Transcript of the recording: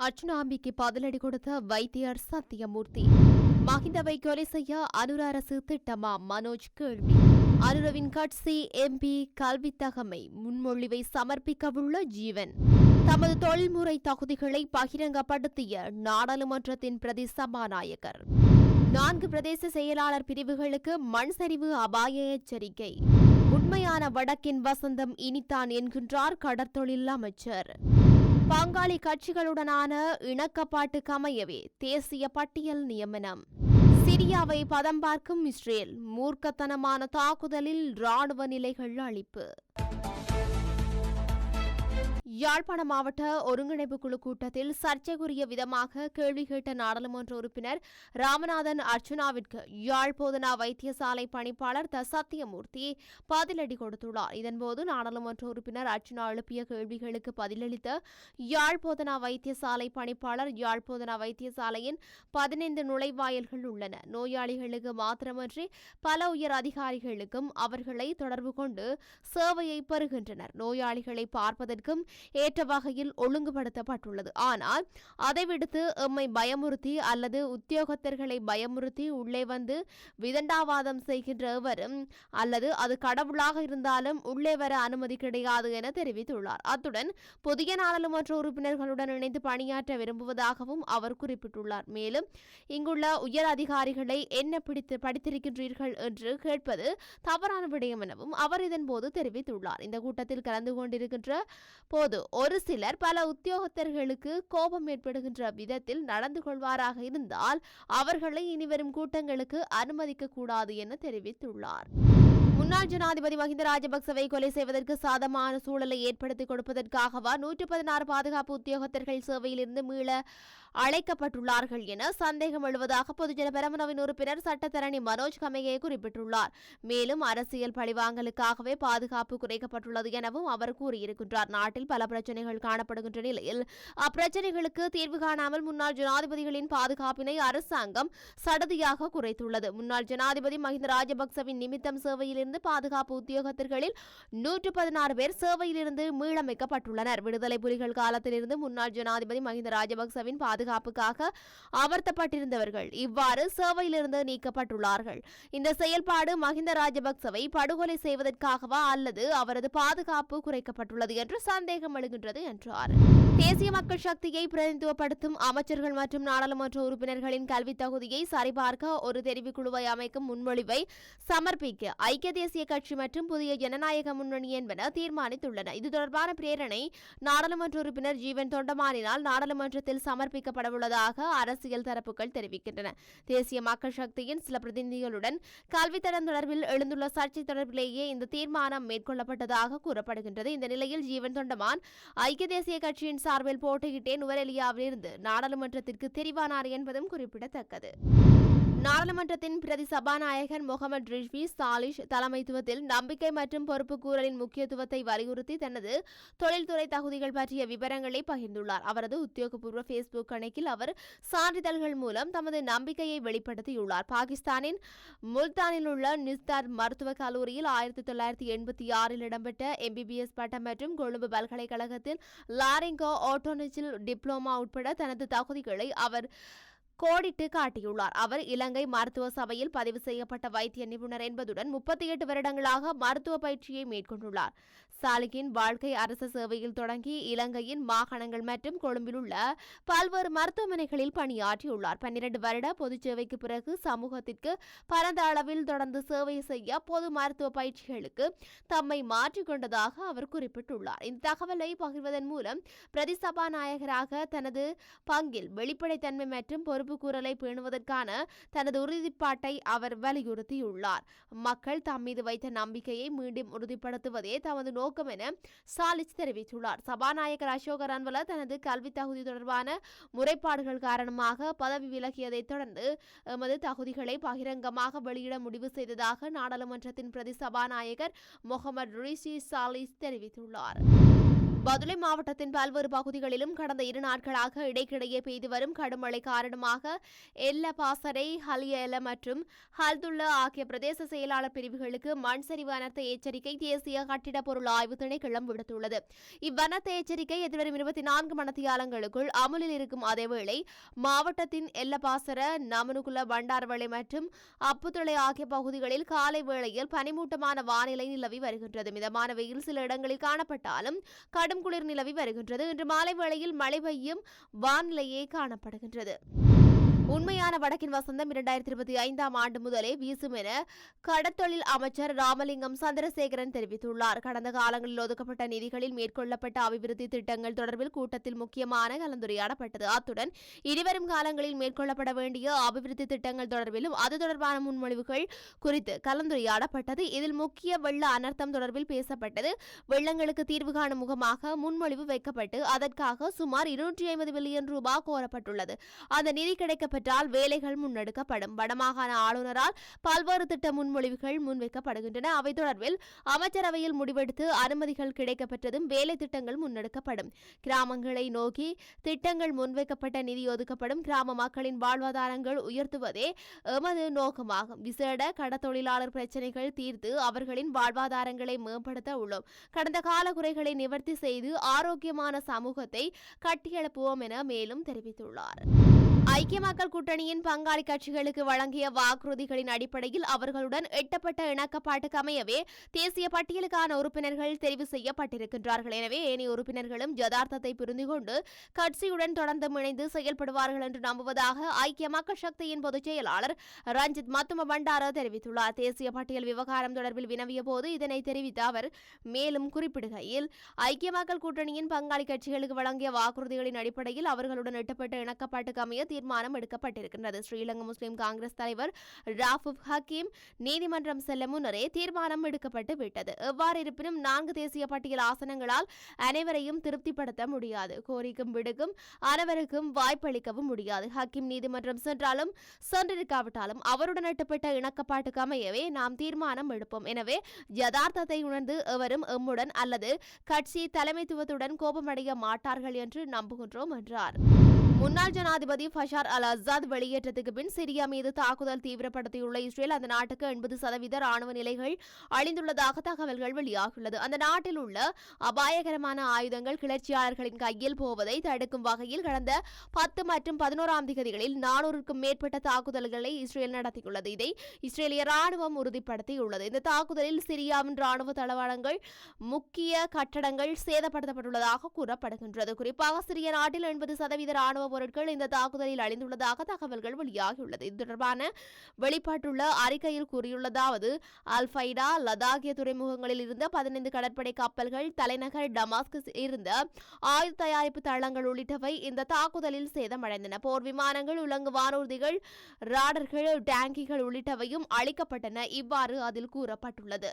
அர்ச்சுனாம்பிக்கு பதிலடி கொடுத்த வைத்தியர் சத்தியமூர்த்தி. மஹிந்தவை கொலை செய்ய அனுர அரசு திட்டமா? மனோஜ் கேள்வி. அனுரவின் கட்சி எம்பி கல்வித்தகமை முன்மொழிவை சமர்ப்பிக்கவுள்ள ஜீவன். தமது தொழில்முறை தகுதிகளை பகிரங்கப்படுத்திய நாடாளுமன்றத்தின் பிரதி சபாநாயகர். நான்கு பிரதேச செயலாளர் பிரிவுகளுக்கு மண் சரிவு அபாய எச்சரிக்கை. உண்மையான வடக்கின் வசந்தம் இனித்தான் என்கின்றார் கடற்தொழில் அமைச்சர். பங்காளி கட்சிகளுடனான இணக்கப்பாட்டுக்கமையவே தேசிய பட்டியல் நியமனம். சிரியாவை பதம் பார்க்கும் இஸ்ரேல் மூர்க்கத்தனமான தாக்குதலில் ராணுவ நிலைகள் அழிப்பு. யாழ்ப்பாண மாவட்ட ஒருங்கிணைப்பு குழு கூட்டத்தில் சர்ச்சைக்குரிய விதமாக கேள்வி கேட்ட நாடாளுமன்ற உறுப்பினர் ராமநாதன் அர்ச்சுனாவிற்கு யாழ் போதனா வைத்தியசாலை பணிப்பாளர் த சத்தியமூர்த்தி பதிலடி கொடுத்துள்ளார். இதன்போது நாடாளுமன்ற உறுப்பினர் அர்ச்சுனா எழுப்பிய கேள்விகளுக்கு பதிலளித்த யாழ் போதனா வைத்தியசாலை பணிப்பாளர் யாழ் போதனா வைத்தியசாலையின் பதினைந்து நுழைவாயல்கள் உள்ளன. நோயாளிகளுக்கு மாத்திரமன்றி பல உயர் அதிகாரிகளுக்கும் அவர்களை தொடர்பு கொண்டு சேவையை பெறுகின்றனர். நோயாளிகளை பார்ப்பதற்கும் ஏற்ற வகையில் ஒழுங்குபடுத்தப்பட்டுள்ளது. ஆனால் அதை விடுத்து எம்மை பயமுறுத்தி அல்லது உத்தியோகத்தர்களை பயமுறுத்தி உள்ளே வந்து விதண்டாவாதம் செய்கின்ற எவரும் அல்லது அது கடவுளாக இருந்தாலும் உள்ளே வர அனுமதி கிடையாது என தெரிவித்துள்ளார். அத்துடன் புதிய நாடாளுமன்ற உறுப்பினர்களுடன் இணைந்து பணியாற்ற விரும்புவதாகவும் அவர் குறிப்பிட்டுள்ளார். மேலும் இங்குள்ள உயர் அதிகாரிகளை என்ன பிடித்து படித்திருக்கின்றீர்கள் என்று கேட்பது தவறான விடயம் எனவும் அவர் இதன்போது தெரிவித்துள்ளார். இந்த கூட்டத்தில் கலந்து கொண்டிருக்கின்ற போது ஒரு சிலர் பல உத்தியோகத்தர்களுக்கு கோபம் ஏற்படுகின்ற விதத்தில் நடந்து கொள்வாராக இருந்தால் அவர்களை இனிவரும் கூட்டங்களுக்கு அனுமதிக்க கூடாது என தெரிவித்துள்ளார். முன்னாள் ஜனாதிபதி மஹிந்த ராஜபக்சவை கொலை செய்வதற்கு சாதமான சூழலை ஏற்படுத்தி கொடுப்பதற்காகவா நூற்று பதினாறு பாதுகாப்பு உத்தியோகத்தர்கள் சேவையிலிருந்து மீள அழைக்கப்பட்டுள்ளார்கள் என சந்தேகம் எழுவதாக பொதுஜன பெரமுனவின் உறுப்பினர் சட்டத்தரணி மனோஜ் கமையை குறிப்பிட்டுள்ளார். மேலும் அரசியல் பழிவாங்கலுக்காகவே பாதுகாப்பு குறைக்கப்பட்டுள்ளது எனவும் அவர் கூறியிருக்கின்றார். நாட்டில் பல பிரச்சனைகள் காணப்படுகின்ற நிலையில் அப்பிரச்சனைகளுக்கு தீர்வு காணாமல் முன்னாள் ஜனாதிபதிகளின் பாதுகாப்பினை அரசாங்கம் சடதியாக குறைத்துள்ளது. முன்னாள் ஜனாதிபதி மஹிந்த ராஜபக்சவின் நிமித்தம் சேவையிலிருந்து பாதுகாப்பு உத்தியோகத்தர்களில் நூற்று பதினாறு பேர் சேவையிலிருந்து மீளமைக்கப்பட்டுள்ளனர். விடுதலை புலிகள் காலத்திலிருந்து முன்னாள் ஜனாதிபதி மஹிந்த ராஜபக்சவின் பாதுகாப்புக்காக அமர்த்தப்பட்டிருந்தவர்கள் இவ்வாறு சேவையிலிருந்து நீக்கப்பட்டுள்ளார்கள். இந்த செயல்பாடு மஹிந்த ராஜபக்சவை படுகொலை செய்வதற்காகவா அல்லது அவரது பாதுகாப்பு குறைக்கப்பட்டுள்ளது என்று சந்தேகம் எழுகின்றது என்றார். தேசிய மக்கள் சக்தியை பிரதிநிதித்துவப்படுத்தும் அமைச்சர்கள் மற்றும் நாடாளுமன்ற உறுப்பினர்களின் கல்வி தகுதியை சரிபார்க்க ஒரு தெரிவுக்குழுவை அமைக்கும் முன்மொழிவை சமர்ப்பிக்க ஐக்கிய தேசிய கட்சி மற்றும் புதிய ஜனநாயக முன்னணி என்பன தீர்மானித்துள்ளன. இது தொடர்பான பிரேரணை நாடாளுமன்ற உறுப்பினர் ஜீவன் தொண்டமானினால் நாடாளுமன்றத்தில் சமர்ப்பிக்க சமர்ப்பிக்கப்படவுள்ளதாக அரசியல் தரப்புகள் தெரிவிக்கின்றன. தேசிய மக்கள் சக்தியின் சில பிரதிநிதிகளுடன் கல்வித்தடம் தொடர்பில் எழுந்துள்ள சர்ச்சை தொடர்பிலேயே இந்த தீர்மானம் மேற்கொள்ளப்பட்டதாக கூறப்படுகின்றது. இந்த நிலையில் ஜீவன் தொண்டமான் ஐக்கிய தேசிய கட்சியின் சார்பில் போட்டியிட்டே நுவரெலியாவிலிருந்து நாடாளுமன்றத்திற்கு தெரிவானார் என்பதும் குறிப்பிடத்தக்கது. நாடாளுமன்றத்தின் பிரதி சபாநாயகர் முகமது ரிஷ்வி சாலிஷ் தலைமைத்துவத்தில் நம்பிக்கை மற்றும் பொறுப்புக்கூறலின் முக்கியத்துவத்தை வலியுறுத்தி தனது தொழில்துறை தகுதிகள் பற்றிய விவரங்களை பகிர்ந்துள்ளார். அவரது உத்தியோகபூர்வ ஃபேஸ்புக் கணக்கில் அவர் சான்றிதழ்கள் மூலம் தமது நம்பிக்கையை வெளிப்படுத்தியுள்ளார். பாகிஸ்தானின் முல்தானில் உள்ள நிஸ்தார் மருத்துவக் கல்லூரியில் ஆயிரத்தி தொள்ளாயிரத்தி எண்பத்தி ஆறில் இடம்பெற்ற எம்பிபிஎஸ் பட்டம் மற்றும் கொழும்பு பல்கலைக்கழகத்தில் லாரிங்கோ ஆட்டோனிச்சில் டிப்ளோமா உட்பட தனது தகுதிகளை அவர் கோடிட்டு காட்டியுள்ளார். அவர் இலங்கை மருத்துவ சபையில் பதிவு செய்யப்பட்ட வைத்திய நிபுணர் என்பதுடன் முப்பத்தி எட்டு வருடங்களாக மருத்துவ பயிற்சியை மேற்கொண்டுள்ளார். சாலிகின் வாழ்க்கை அரசு சேவையில் தொடங்கி இலங்கையின் மாகாணங்கள் மற்றும் கொழும்பில் உள்ள பல்வேறு மருத்துவமனைகளில் பணியாற்றியுள்ளார். பன்னிரண்டு வருட பொது சேவைக்கு பிறகு சமூகத்திற்கு பரந்த அளவில் தொடர்ந்து சேவை செய்ய பொது மருத்துவ பயிற்சிகளுக்கு தம்மை மாற்றிக்கொண்டதாக அவர் குறிப்பிட்டுள்ளார். இந்த தகவலை பகிர்வதன் மூலம் பிரதி சபாநாயகராக தனது பங்கில் வெளிப்படைத்தன்மை மற்றும் பொறுப்புக்கூறலை பேணுவதற்கான தனது உறுதிப்பாட்டை அவர் வலியுறுத்தியுள்ளார். மக்கள் தம் மீது வைத்த நம்பிக்கையை மீண்டும் உறுதிப்படுத்துவதே தமது நோக்கம் என சாலிச் தெரிவித்துள்ளார். சபாநாயகர் அசோக ரன்வல தனது கல்வி தகுதி தொடர்பான முறைப்பாடுகள் காரணமாக பதவி விலகியதைத் தொடர்ந்து எமது தகுதிகளை பகிரங்கமாக வெளியிட முடிவு செய்ததாக நாடாளுமன்றத்தின் பிரதி சபாநாயகர் முகமது ரிஷி சாலிஸ் தெரிவித்துள்ளார். பதுளை மாவட்டத்தின் பல்வேறு பகுதிகளிலும் கடந்த இரு நாட்களாக இடைக்கிடையே பெய்து வரும் கடும் மழை காரணமாக எல்ல பாசரை ஹலியல மற்றும் ஹல்துல்லா ஆகிய பிரதேச செயலாளர் பிரிவுகளுக்கு மண் சரிவு அனர்த்த எச்சரிக்கை தேசிய கட்டிட பொருள் ஆய்வு திணைக்களம் விடுத்துள்ளது. இவ்வனர்த்த எச்சரிக்கை எதிர்வரும் இருபத்தி நான்கு மணத்தியாலங்களுக்குள் அமலில் இருக்கும். அதேவேளை மாவட்டத்தின் எல்லபாசர நமனுகுல பண்டார்வளை மற்றும் அப்புத்துளை ஆகிய பகுதிகளில் காலை வேளையில் பனிமூட்டமான வானிலை நிலவி வருகின்றது. மிதமான வெயில் சில இடங்களில் காணப்பட்டாலும் கடும் குளிர் நிலவி வருகின்றது. இன்று மாலை வேளையில் மழை பெய்யும் வானிலையே காணப்படுகின்றது. உண்மையான வடக்கின் வசந்தம் இரண்டாயிரத்தி இருபத்தி ஐந்தாம் ஆண்டு முதலே வீசும் என கடத்தொழில் அமைச்சர் ராமலிங்கம் சந்திரசேகரன் தெரிவித்துள்ளார். கடந்த காலங்களில் ஒதுக்கப்பட்ட நிதிகளில் மேற்கொள்ளப்பட்ட அபிவிருத்தி திட்டங்கள் தொடர்பில் கூட்டத்தில் முக்கியமான கலந்துரையாடப்பட்டது. அத்துடன் இனிவரும் காலங்களில் மேற்கொள்ளப்பட வேண்டிய அபிவிருத்தி திட்டங்கள் தொடர்பிலும் அது தொடர்பான முன்மொழிவுகள் குறித்து கலந்துரையாடப்பட்டது. இதில் முக்கிய வெள்ள அனர்த்தம் தொடர்பில் பேசப்பட்டது. வெள்ளங்களுக்கு தீர்வு காணும் முகமாக முன்மொழிவு வைக்கப்பட்டு அதற்காக சுமார் இருநூற்றி ஐம்பது மில்லியன் ரூபாய் கோரப்பட்டுள்ளது. அந்த நிதி கிடைக்கப்பெற்றால் வேலைகள் முன்னெடுக்கப்படும். வடமாகாண ஆளுநரால் பல்வேறு திட்ட முன்மொழிவுகள் முன்வைக்கப்படுகின்றன. அவை தொடர்பில் அமைச்சரவையில் முடிவெடுத்து அனுமதிகள் கிடைக்கப்பெற்றதும் வேலை திட்டங்கள் முன்னெடுக்கப்படும். கிராமங்களை நோக்கி திட்டங்கள் முன்வைக்கப்பட்ட நிதி ஒதுக்கப்படும். கிராம மக்களின் வாழ்வாதாரங்கள் உயர்த்துவதே எமது நோக்கமாகும். விசேட கடத்தொழிலாளர் பிரச்சினைகள் தீர்த்து அவர்களின் வாழ்வாதாரங்களை மேம்படுத்த உள்ளோம். கடந்த கால குறைகளை நிவர்த்தி செய்து ஆரோக்கியமான சமூகத்தை கட்டியெழுப்புவோம் என மேலும் தெரிவித்துள்ளார். ஐக்கிய மக்கள் கூட்டணியின் பங்காளி கட்சிகளுக்கு வழங்கிய வாக்குறுதிகளின் அடிப்படையில் அவர்களுடன் எட்டப்பட்ட இணக்கப்பாட்டுக்கு அமையவே தேசிய பட்டியலுக்கான உறுப்பினர்கள் தெரிவு செய்யப்பட்டிருக்கின்றார்கள். எனவே ஏனைய உறுப்பினர்களும் யதார்த்தத்தை புரிந்து கொண்டு கட்சியுடன் தொடர்ந்து இணைந்து செயல்படுவார்கள் என்று நம்புவதாக ஐக்கிய மக்கள் சக்தியின் பொதுச் செயலாளர் ரஞ்சித் மத்தும பண்டார தெரிவித்துள்ளார். தேசிய பட்டியல் விவகாரம் தொடர்பில் வினவிய போது இதனை தெரிவித்த அவர் மேலும் குறிப்பிடுகையில் ஐக்கிய மக்கள் கூட்டணியின் பங்காளி கட்சிகளுக்கு வழங்கிய வாக்குறுதிகளின் அடிப்படையில் அவர்களுடன் எட்டப்பட்ட இணக்கப்பாட்டுக்கு அமைய தீர்மானம் எடுக்கப்பட்டிருக்கின்றது. ஸ்ரீலங்கா முஸ்லிம் காங்கிரஸ் தலைவர் ராஃபுப் ஹக்கீம் நீதிமன்றம் செல்ல முன்னரே தீர்மானம் எடுக்கப்பட்டு விட்டது. எவ்வாறு இருப்பினும் நான்கு தேசிய பட்டியல் ஆசனங்களால் அனைவரையும் திருப்திப்படுத்த முடியாது. கோரிக்கும் விடுக்கும் அனைவருக்கும் வாய்ப்பளிக்கவும் முடியாது. ஹக்கீம் நீதிமன்றம் சென்றாலும் சென்றிருக்காவிட்டாலும் அவருடன் எட்டப்பட்ட இணக்கப்பாட்டுக்கு அமையவே நாம் தீர்மானம் எடுப்போம். எனவே யதார்த்தத்தை உணர்ந்து எவரும் எம்முடன் அல்லது கட்சி தலைமைத்துவத்துடன் கோபமடைய மாட்டார்கள் என்று நம்புகின்றோம் என்றார். முன்னாள் ஜனாதிபதி ஃபஷார் அல் அசாத் வெளியேற்றத்துக்கு பின் சிரியா மீது தாக்குதல் தீவிரப்படுத்தியுள்ள இஸ்ரேல் அந்த நாட்டுக்கு எண்பது சதவீத ராணுவ நிலைகள் அழிந்துள்ளதாக தகவல்கள் வெளியாகியுள்ளது. அந்த நாட்டில் உள்ள அபாயகரமான ஆயுதங்கள் கிளர்ச்சியாளர்களின் கையில் போவதை தடுக்கும் வகையில் கடந்த பத்து மற்றும் பதினோராம் திகதிகளில் நானூறுக்கும் மேற்பட்ட தாக்குதல்களை இஸ்ரேல் நடத்தியுள்ளது. இதை இஸ்ரேலிய ராணுவம் உறுதிப்படுத்தியுள்ளது. இந்த தாக்குதலில் சிரியாவின் ராணுவ தளவாடங்கள் முக்கிய கட்டடங்கள் சேதப்படுத்தப்பட்டுள்ளதாக கூறப்படுகின்றது. குறிப்பாக சிரிய நாட்டில் எண்பது சதவீத ராணுவ பொருட்கள் இந்த தாக்குதலில் அழிந்துள்ளதாக தகவல்கள் வெளியாகியுள்ளது. இது தொடர்பான வெளிப்பாட்டுள்ள அறிக்கையில் கூறியுள்ளதாவது அல்ஃபைடா லதாகிய துறைமுகங்களில் இருந்த பதினைந்து கடற்படை கப்பல்கள் தலைநகர் டமாஸ்கஸ் இருந்த ஆயுத தயாரிப்பு தளங்கள் உள்ளிட்டவை இந்த தாக்குதலில் சேதமடைந்தன. போர் விமானங்கள் உலங்கு வானூர்திகள் ராடர்கள் டேங்கிகள் உள்ளிட்டவையும் அளிக்கப்பட்டன இவ்வாறு அதில் கூறப்பட்டுள்ளது.